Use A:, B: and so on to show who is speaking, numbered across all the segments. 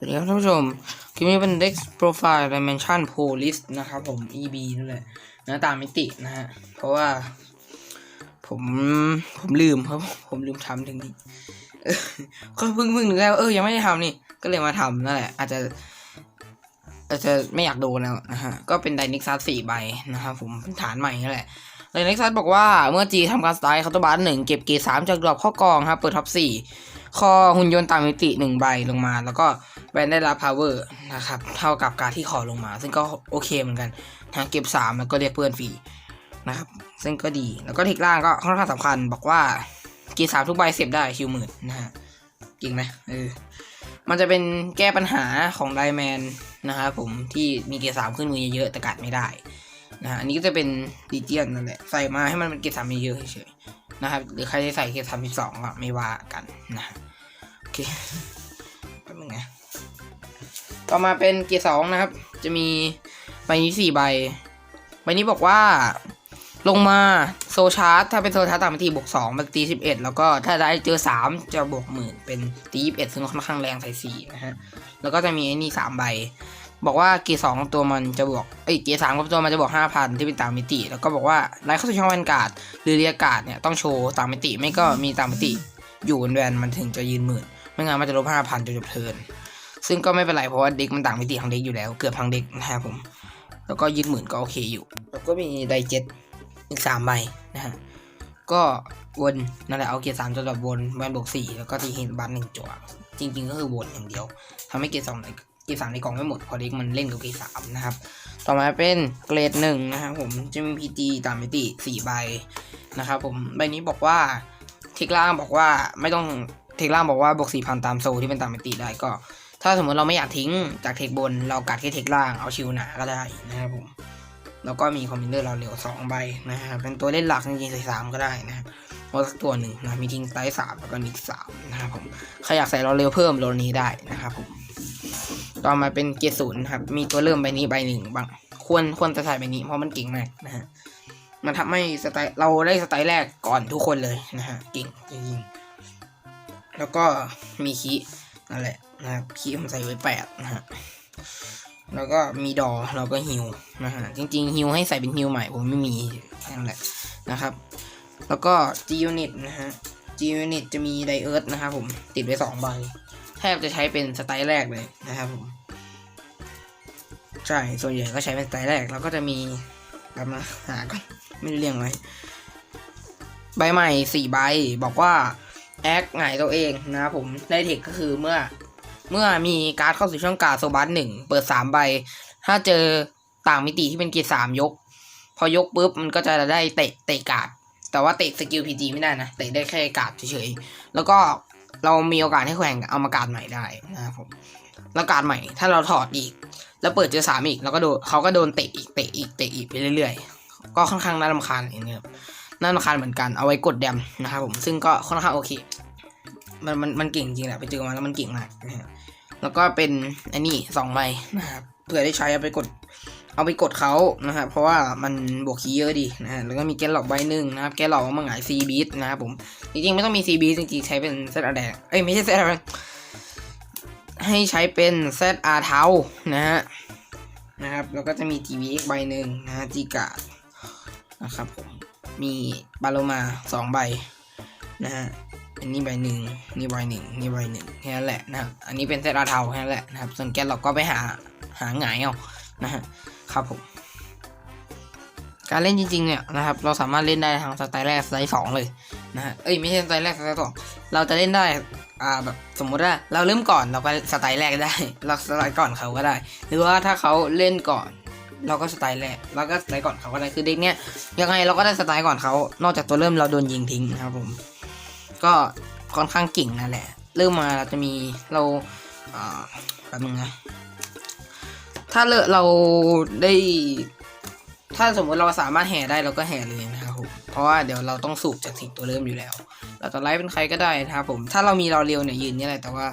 A: สวัสดีครับท่านผู้ชมคลิปนี้เป็น Dex Profile Dimension Police นะครับผม EB นั่นแหละนะตามมิตินะฮะ เพราะว่า ผมผมลืมครับผมลืมทำถึงนี้ก็เพิ่งเพิ่งนึกได้ว่าเออยังไม่ได้ทำนี่ ก็เลยมาทำนั่นแหละ อาจจะ อาจจะไม่อยากโดนแล้วนะฮะ ก็เป็นไดนิกซัสสี่ใบนะครับผมเป็นฐานใหม่นั่นแหละไดนิกซัสบอกว่าเมื่อจีทำการสไตล์เคาน์ตบาร์หนึ่งเก็บเกรดสามจากดรอปข้อกองครับเปิดท็อปสี่ คอหุ่นยนต์ตามมิติหนึ่งใบลงมา แล้วก็แบนได้รับ power นะครับเท่ากับการที่ขอลงมา ซึ่งก็โอเคเหมือนกันนะเก็บสามแล้วก็เรียกเพื่อนฟรีนะครับซึ่งก็ดีแล้วก็เทคล่างก็ค่อนข้างสำคัญบอกว่าเกรดสามทุกใบเสียบได้คิวหมื่นนะฮะจริงไหมเออมันจะเป็นแก้ปัญหาของไดแมนนะครับผมที่มีเกียร์สามขึ้นมือเยอะๆแต่กัดไม่ได้นะฮะอันนี้ก็จะเป็นดีเจียนนั่นแหละใส่มาให้มันเป็นเกียร์สามเยอะๆเฉยๆ นะครับ หรือใครจะใส่เกียร์สามสิบสองก็ไม่ว่ากันนะโอเคแป๊บนึงนะต่อมาเป็นเกียร์สองนะครับ จะมีใบนี้สี่ใบ ใบนี้บอกว่าลงมาโซชาร์ตถ้าเป็นโซชาร์ตตามทีบวกสองมันตีสิบเอ็ดแล้วก็ถ้าได้เจอสามจะบวกหมื่นเป็นตียี่สิบเอ็ดซึ่งค่อนข้างแรงใส่สี่นะฮะ แล้วก็จะมีไอ้นี่สามใบ บอกว่าเกียร์สองตัวมันจะบวกเอ้ยเกียร์สามตัวมันจะบวกห้าพันที่เป็นต่ามมิติ แล้วก็บอกว่าไลฟ์เข้าสู่ช่องแวนการ์ดหรือเรียกการ์ดเนี่ยต้องโชว์ต่ามมิติไม่ก็มีต่ามมิติ อยู่บนแวนมันถึงจะยืนหมื่นไม่งั้นมันจะลบห้าพันจนจบเทินซึ่งก็ไม่เป็นไรเพราะว่าเด็กมันต่างมิติทั้งเด็กอยู่แล้ว เกือบทั้งเด็กนะครับผม แล้วก็ยืนหมื่นก็โอเคอยู่ แล้วก็มีไดเจ็ตอีกสามใบนะฮะก็วนนั่นแหละเอาเกียร์สามจนแบบวนแวนบวกสี่แล้วก็ตีเหินบัตหนึ่งจั่วจริง ๆ ก็คือวนอย่างเดียวทำให้เกียร์สองใน เกร์สามในกล่องไม่หมดเพอเด็กมันเล่นกับเกร์สามนะครับ ต่อมาเป็นเกรดหนึ่งนะครับผมจะมีพีจีตามมิติสี่ใบนะครับผมใบนี้บอกว่าเทคล่างบอกว่าไม่ต้องเทคล่างบอกว่าบวกสี่พันตามโซที่เป็นตามมิติได้ก็ ถ้าสมมติเราไม่อยากทิ้งจากเทคบน เรากัดแค่เทคล่างเอาชิวหนาก็ได้นะครับผมแล้วก็มีคอมพิวเตอร์เราเร็วสองใบนะครับเป็นตัวเล่นหลักจริงๆใส่สามก็ได้นะครับเพราะสักตัวหนึ่งนะมีทิ้งไซส์สามแล้วก็นิกสามนะครับผมใครอยากใส่เราเร็วเพิ่มโลนี้ได้นะครับผม ต่อมาเป็นเกียร์ศูนย์ครับ มีตัวเริ่มใบนี้ใบหนึ่งบ้าง ควรควรจะใส่ใบนี้เพราะมันเก่งมากนะฮะ มันทำให้สไตล์เราได้สไตล์แรกก่อนทุกคนเลยนะฮะ เก่งจริงๆ แล้วก็มีคีนั่นแหละนะครับคีผมใส่ไว้แปดนะฮะ แล้วก็มีดอเราก็ฮิวนะฮะ จริงๆฮิวให้ใส่เป็นฮิวใหม่ผมไม่มีนั่นแหละนะครับ แล้วก็ G Unit นะฮะ G Unit จะมีไดเอิร์ธนะครับผมติดไว้สองใบแทบจะใช้เป็นสไตล์แรกเลยนะครับผม ใช่ ส่วนใหญ่ก็ใช้เป็นสไตล์แรกแล้วก็จะมีแบบนะหาก่อนไม่ได้เรียงไว้ใบใหม่สี่ใบ บอกว่าแอคหงายตัวเองนะครับผมได้เทคก็คือเมื่อ เมื่อมีการ์ดเข้าสู่ช่องการ์ดโซบัสหนึ่งเปิดสามใบ ถ้าเจอต่างมิติที่เป็นเกียร์สามยก พอยกปุ๊บมันก็จะได้เตะเตะการ์ดแต่ว่าเตะสกิลพีจีไม่ได้นะเตะได้แค่การ์ดเฉยๆแล้วก็เรามีโอกาสให้แข่งเอามาการ์ดใหม่ได้นะครับผม แล้วการใหม่ ถ้าเราถอดอีก แล้วเปิดเจอสามอีก แล้วก็โดนเขาก็โดนเตะอีกเตะอีกเตะอีกไปเรื่อยๆ ก็ค่อนข้างน่ารำคาญอย่างเงี้ยครับน่ารำคาญเหมือนกันเอาไว้กดแดมนะครับผมซึ่งก็ค่อนข้างโอเค มันมันมันเก่งจริงแหละไปเจอมาแล้วมันเก่งมากนะฮะแล้วก็เป็นอันนี้สองใบนะครับเผื่อได้ใช้เอาไปกดเอาไปกดเขานะครับเพราะว่ามันบวกคีเยอะดีนะฮะแล้วก็มีแกนหลอกใบหนึ่งนะครับแกนหลอกมาหงายซีบีทนะครับผมจริงๆไม่ต้องมีซีบีจริงๆใช้เป็นเซตอแดงเอ้ยไม่ใช่เซตอแดง ให้ใช้เป็นเซตอาเทานะฮะนะครับแล้วก็จะมีทีวีอีกใบหนึ่งนะฮะจีกาดนะครับผมมีบาโลมาสองใบนะฮะอันนี้ใบหนึ่งนี่ใบหนึ่งนี่ใบหนึ่งแค่นั้นแหละนะครับอันนี้เป็นเซตอาเทาแค่นั้นแหละนะครับส่วนแกนเราก็ไปหาหาหงายเอานะฮะครับผมการเล่นจริงๆเนี่ยนะครับเราสามารถเล่นได้ทางสไตล์แรกสไตล์สองเลยนะฮะเอ้ยไม่ใช่สไตล์แรกสไตล์สองเราจะเล่นได้ อ่าแบบสมมุติว่าเราเริ่มก่อนเราก็สไตล์แรกได้ เราสไตล์ก่อนเขาก็ได้ หรือว่าถ้าเขาเล่นก่อน เราก็สไตล์แรกเราก็สไตล์ก่อนเขาก็ได้คือเด็กเนี้ยยังไงเราก็ได้สไตล์ก่อนเขา นอกจากตัวเริ่มเราโดนยิงทิ้งนะครับผม ก็ค่อนข้างเก่งนั่นแหละ เริ่มมาเราจะมีเราอ่าแป๊บนึงนะถ้าเลเราได้ ถ้าสมมติเราสามารถแห่ได้เราก็แห่เลยนะครับ เพราะว่าเดี๋ยวเราต้องสูบจากสิ่งตัวเริ่มอยู่แล้วเราจะไลฟ์เป็นใครก็ได้นะครับผม ถ้าเรามีราเร็วเนี่ยยืนนี่แหละแต่ว่า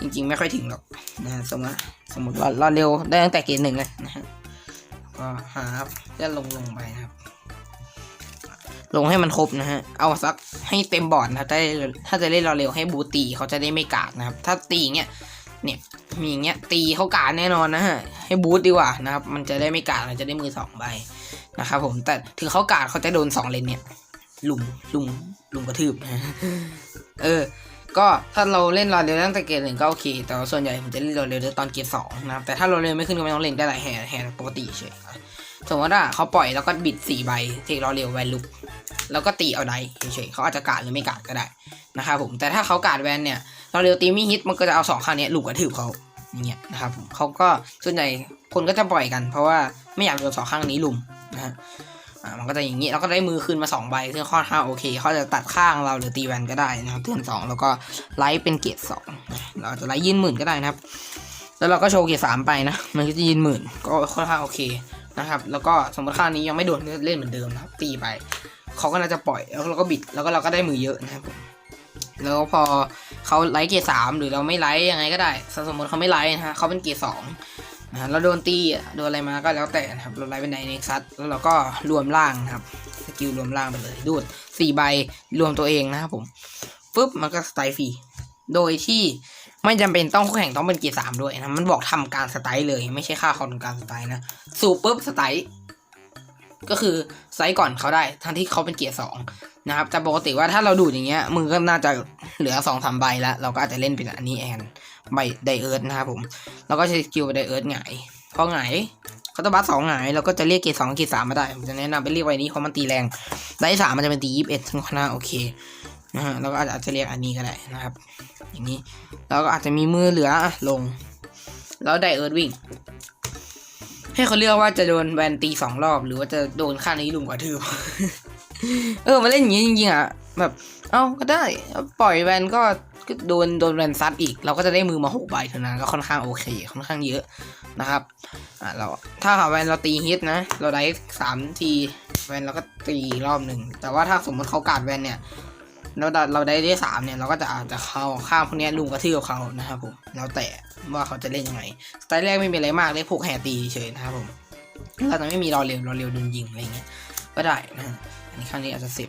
A: จริง ๆ ไม่ค่อยถึงหรอกนะสมมติสมมติว่าราเร็วได้ตั้งแต่เกณฑ์หนึ่งเลยนะฮะก็หาเลื่อนลงลงไปนะครับ ลงให้มันครบนะฮะเอาสักให้เต็มบอร์ดนะครับถ้าถ้าจะเล่นราเร็วให้บูตีเขาจะได้ไม่กากนะครับ ถ้าตีเงี้ยเนี่ยมีอย่างเงี้ยตีเขากาดแน่นอนนะฮะให้บูทดีกว่านะครับ มันจะได้ไม่กาดมันจะได้มือสองใบ นะครับผมแต่ถึงเขากาดเขาจะโดนสองเลนเนี่ยลุมลุมลุมกระทืบเออ ก็ถ้าเราเล่นรอเร็วตั้งแต่เกมหนึ่งก็โอเค แต่ส่วนใหญ่ผมจะเล่นรอเร็วตอนเกมสองนะครับแต่ถ้ารอเร็วไม่ขึ้นก็ไม่ต้องเล่นได้หลายแห่แห่ปกติเฉยสมมติว่าเขาปล่อยแล้วก็บิดสี่ใบเทครอเร็วแวนลุกแล้วก็ตีเอาได้เฉยๆเขาอาจจะกาดหรือไม่กาดก็ได้นะครับผมแต่ถ้าเขากาดแวนเนี่ยรอเร็วตีไม่ฮิตมันก็จะเอาสองข้างนี้ลุกกระทืบเขาอย่างเงี้ยนะครับเขาก็ส่วนใหญ่คนก็จะปล่อยกัน เพราะว่าไม่อยากโดนสองข้างนี้ลุม นะฮะอ่ามันก็จะอย่างนี้เราก็ได้มือคืนมาสองใบซึ่งค่อนข้าโอเคเขาจะตัดข้างเราหรือตีแวนก็ได้นะครับเทือนสองแล้วก็ไลท์เป็นเกรดสองเราจะไลท์ยืนหมื่นก็ได้นะครับ แล้วเราก็โชว์เกียรดสามไปนะ มันก็จะยืนหมื่นก็ค่อนข้างโอเคนะครับ แล้วก็สมมติข้างนี้ยังไม่โดนเล่นเหมือนเดิมนะครับ ตีไปเขาก็น่าจะปล่อยแล้วเราก็บิดแล้วก็เราก็ได้มือเยอะนะครับแล้วพอเขาไลท์เกียรดสามหรือเราไม่ไลท์ยังไงก็ได้สมมติเขาไม่ไลท์นะฮะเขาเป็นเกียรดสอง นะเราโดนตีโดนอะไรมาก็แล้วแต่นะครับเราไล่เป็นไดเน็กซัสแล้วเราก็รวมล่างนะครับสกิลรวมล่างไปเลยดูดสี่ใบรวมตัวเองนะครับผมปุ๊บมันก็สไตล์ฟรีโดยที่ไม่จำเป็นต้องคู่แข่งต้องเป็นเกียร์สามด้วยนะมันบอกทำการสไตล์เลยไม่ใช่ค่าคอนการสไตล์นะสูบปุ๊บสไตล์ก็คือไตล์ก่อนเขาได้ทั้งที่เขาเป็นเกียร์สองนะครับแต่ปกติว่าถ้าเราดูดอย่างเงี้ยมือก็น่าจะเหลือสองสามใบแล้ว เราก็อาจจะเล่นเป็นอันนี้แอน ใบไดเอิร์ธนะครับผม แล้วก็ใช้สกิลไดเอิร์ธหงายพอหงายเขาจะบัสสองหงายเราก็จะเรียกเกรดสองเกรดสามมาได้ผมจะแนะนำไปเรียกไว้นี้เพราะมันตีแรงไดสามมันจะเป็นตียี่สิบเอ็ดซึ่งค่อนข้างโอเคนะฮะแล้วก็อาจจะเรียกอันนี้ก็ได้นะครับ อย่างนี้แล้วก็อาจจะมีมือเหลือลง แล้วไดเอิร์ธวิ่งให้เขาเลือกว่าจะโดนแวนตีสองรอบ หรือว่าจะโดนข้านี้ลุมกว่าทืบเออมาเล่นอย่างนี้จริงๆอะแบบ เอ้าก็ได้ ปล่อยแวนก็ โดนโดนแวนซัดอีก เราก็จะได้มือมาหกใบเท่านั้นก็ค่อนข้างโอเค ค่อนข้างเยอะนะครับอ่าเราถ้าหาแวนเราตีฮิตนะ เราได้สามทีแวนเราก็ตีรอบหนึ่งแต่ว่าถ้าสมมติเขากาดแวนเนี่ยเราเราได้ได้สามเนี่ยเราก็จะอาจจะเข้าข้ามพวกเนี้ยลุงกระทืบเขานะครับผมแล้วแต่ว่าเขาจะเล่นยังไงสไตล์แรกไม่มีอะไรมากเลยพวกแห่ตีเฉยนะครับผมเราจะไม่มีรอเร็วรอเร็วโดนยิงอะไรเงี้ยก็ได้นะฮะอันนี้ข้างนี้อาจจะสิบ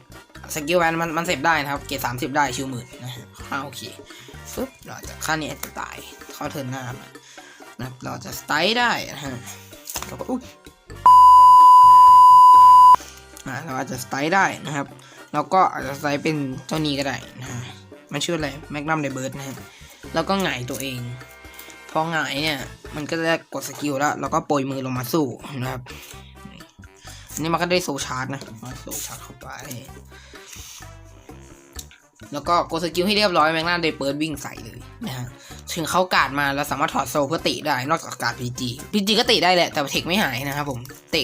A: สกิลแวนมันมันเสพได้นะครับ เกรดสามสิบได้ชิวหมื่นนะฮะค่าโอเคฟึบเราจะค่านี้จะตายเข้าเทิร์นหน้ามานะครับเราจะสไตล์ได้นะฮะเราก็อุ้ยอ่าเราอาจจะสไตล์ได้นะครับแล้วก็อาจจะสไตล์เป็นเจ้านี้ก็ได้นะฮะ มันชื่ออะไรแมกนัมไดเบิร์ดนะฮะ แล้วก็หงายตัวเอง พอหงายเนี่ย มันก็จะกดสกิลแล้วเราก็โปรยมือลงมาสู้นะครับอันนี่มันก็ได้โซชาร์จนะมาโซชาร์จเข้าไป แล้วก็กดสกิลให้เรียบร้อยแมงน่าเดเปิดวิ่งใส่เลยนะฮะถึงเขากาดมาเราสามารถถอดโซเพื่อติได้นอกจากการพีจีพีจีก็ติได้แหละแต่เทคไม่หายนะครับผมเติ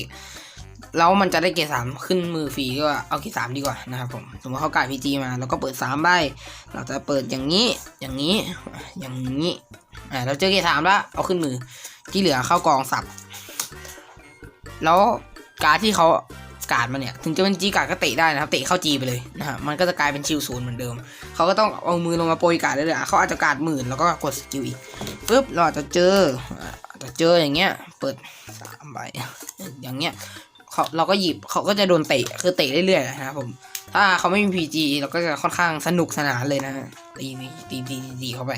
A: แล้วมันจะได้เกรดสามขึ้นมือฟรีก็เอาเกรดสามดีกว่านะครับผมสมมติเขากาดพีจีมาเราก็เปิดสามใบเราจะเปิดอย่างนี้อย่างนี้อย่างนี้อ่าเราเจอเกรดสามแล้วเอาขึ้นมือที่เหลือเข้ากองสับ แล้วการดที่เขา การดมาเนี่ยถึงจะเป็นจีการดก็เตะได้นะครับเตะเข้าจีไปเลยนะฮะมันก็จะกลายเป็นชิวศูนย์เหมือนเดิม เขาก็ต้องเอามือลงมาโปรยการดได้เลยเขาอาจจะการดหมื่นแล้วก็กดสกิลอีกปุ๊บเราอาจจะเจออาจจะเจออย่างเงี้ยเปิดสามใบอย่างเงี้ยเขาเราก็หยิบเขาก็จะโดนเตะคือเตะเรื่อยๆนะครับผมถ้าเขาไม่มี PG เราก็จะค่อนข้างสนุกสนานเลยนะตีตีตีตีตีเข้าไป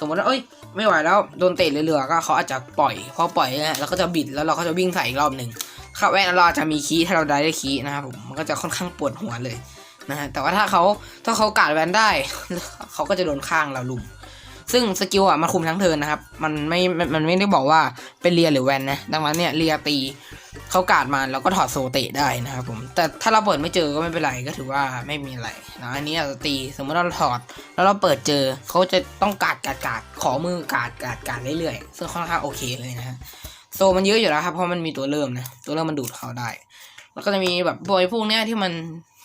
A: สมมติว่าเอ้ยไม่ไหวแล้วโดนเตะเรื่อยๆก็เขาอาจจะปล่อยพอปล่อยเนี่ยเราก็จะบิดแล้วเราก็จะวิ่งใส่อีกรอบหนึ่ง ครับแว่นเราอจะมีคีย์ถ้าเราได้ได้คีย์นะครับผมมันก็จะค่อนข้างปวดหัวเลยนะฮะแต่ว่าถ้าเขาถ้าเขากาดแวนได้ เขาก็จะโดนข้างเราลุม ซึ่งสกิลอะมันคุมทั้งเทินนะครับ มันไม่มันมันไม่ได้บอกว่าเป็นเรียหรือแวนนะดังนั้นเนี่ยเรียตีเขากาดมาเราก็ถอดโซเตะได้นะครับผมแต่ถ้าเราเปิดไม่เจอก็ไม่เป็นไรก็ถือว่าไม่มีอะไรนะอันนี้เราตีสมมติเราถอดแล้วเราเปิดเจอเขาจะต้องกาดกาดกาดขอมือกาดกาดกาดเรื่อยๆซึ่งค่อนข้างโอเคเลยนะฮะ โซมันเยอะอยู่แล้วครับเพราะมันมีตัวเริ่มนะตัวเริ่มมันดูดเขาได้ แล้วก็จะมีแบบบอยพวกเนี้ยที่มัน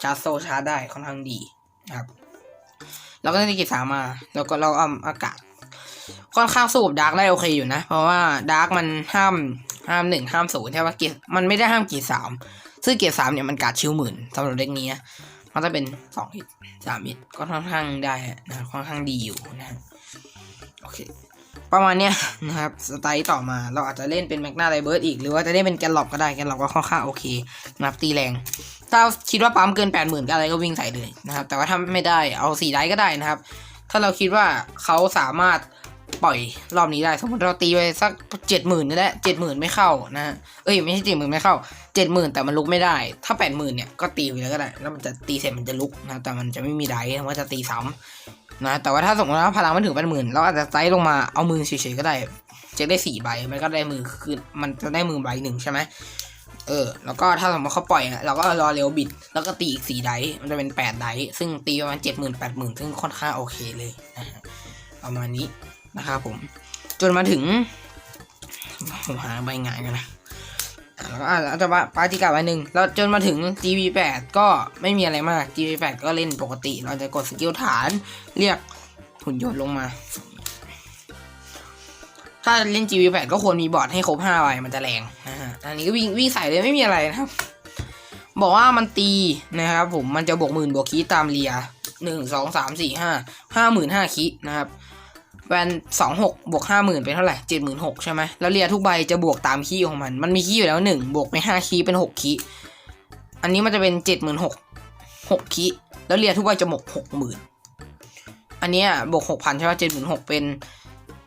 A: ชาร์จโซชาร์จได้ค่อนข้างดีนะครับเราก็ได้กิจสามมา แล้วก็เราเอาอากาศ ค่อนข้างสู้กับดาร์กได้โอเคอยู่นะ เพราะว่าดาร์กมันห้ามห้ามหนึ่งห้ามศูนย์ใช่ปะเกียร์มันไม่ได้ห้ามเกียร์สามซึ่งเกียร์สามเนี่ยมันกาดชิวหมื่นสำหรับเด็กนี้นะมันจะเป็นสองฮิตสามฮิตก็ค่อนข้างได้นะค่อนข้างดีอยู่นะโอเค ประมาณเนี้ยนะครับสไตล์ต่อมาเราอาจจะเล่นเป็นแมกนาไดเบิร์ดอีก หรือว่าจะเล่นเป็นแกนหลอกก็ได้แกนหลอกก็ค่อนข้างโอเคนะครับตีแรง ถ้าคิดว่าปั๊มเกินแปดหมื่นก็อะไรก็วิ่งใส่เลยนะครับ แต่ว่าถ้าไม่ได้เอาสี่ไดก็ได้นะครับ ถ้าเราคิดว่าเขาสามารถปล่อยรอบนี้ได้ สมมติเราตีไปสักเจ็ดหมื่นนี่แหละเจ็ดหมื่นไม่เข้านะเอ้ยไม่ใช่เจ็ดหมื่นไม่เข้าเจ็ดหมื่นแต่มันลุกไม่ได้ ถ้าแปดหมื่นเนี่ยก็ตีไปแล้วก็ได้ แล้วมันจะตีเสร็จมันจะลุกนะแต่มันจะไม่มีไดมันจะตีซ้ำ นะแต่ว่าถ้าสมมติว่าพลังมันถึงแปดหมื่นเราอาจจะไซส์ลงมาเอามือเฉยๆก็ได้เจ๊ได้สี่ใบมันก็ได้มือคือมันจะได้มือใบหนึ่งใช่ไหมเออ แล้วก็ถ้าสมมติเขาปล่อยเราก็รอเร็วบิด แล้วก็ตีอีกสี่ไดมันจะเป็นแปดไดซึ่งตีประมาณเจ็ดหมื่นแปดหมื่นซึ่งค่อนข้างโอเคเลยนะประมาณนี้นะครับผม จนมาถึงผมหาใบงานกันนะ อะแล้วก็อะอาจะว่าปาจิกาใบหนึ่งแล้วจนมาถึง GV8 ก็ไม่มีอะไรมาก GV8 ก็เล่นปกติ เราจะกดสกิลฐานเรียกหุ่นยนต์ลงมา ถ้าเล่น GV8 ก็ควรมีบอร์ดให้ครบ5ใบมันจะแรงนะฮะอันนี้ก็วิ่งวิ่งใส่เลยไม่มีอะไรนะครับ บอกว่ามันตีนะครับผมมันจะบวกหมื่นบวกคีตามเรียหนึ่งสองสามสี่ห้าห้าหมื่นห้าคีนะครับ แวนสองหกบวกห้าหมื่นเป็นเท่าไหร่เจ็ดหมื่นหกใช่ไหมแล้วเรียทุกใบจะบวกตามคีย์ของมัน มันมีคีย์อยู่แล้วหนึ่งบวกไปห้าคีย์เป็นหกคีย์อันนี้มันจะเป็นเจ็ดหมื่นหกหกคีย์แล้วเรียทุกใบจะบวกหกหมื่นอันนี้บวกหกพันใช่ไหมเจ็ดหมื่นหกเป็น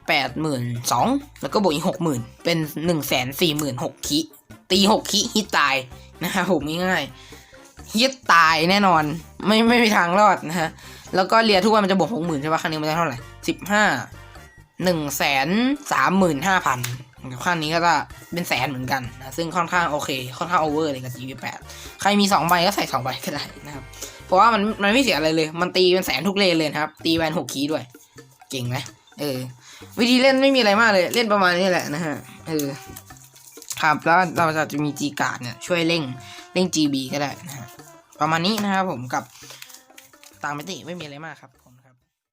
A: แปดหมื่นสองแล้วก็บวกอีกหกหมื่นเป็นหนึ่งแสนสี่หมื่นหกคีย์ตีหกคีย์ฮิตตายนะครับผมง่ายๆฮิตตายแน่นอนไม่ไม่มีทางรอดนะฮะ แล้วก็เรียทุกวันมันจะบวกหกหมื่นใช่ปะครั้งนี้มันได้เท่าไหร่สิบห้าหนึ่งแสนสามหมื่นห้าพันข้างนี้ก็จะเป็นแสนเหมือนกันนะซึ่งค่อนข้างโอเค ค่อนข้างโอเวอร์เลยกับ GV8 ใครมีสองใบก็ใส่สองใบก็ได้นะครับเพราะว่ามันมันไม่เสียอะไรเลย มันตีเป็นแสนทุกเลนเลยครับ ตีแวนหกคีย์ด้วย เก่งไหมเออ วิธีเล่นไม่มีอะไรมากเลย เล่นประมาณนี้แหละนะฮะเออครับแล้วเราจะมี G การ์ดเนี่ยช่วยเร่งเร่ง GB ก็ได้นะฮะประมาณนี้นะครับผมกับ ต่างมิติไม่มีอะไรมากครับ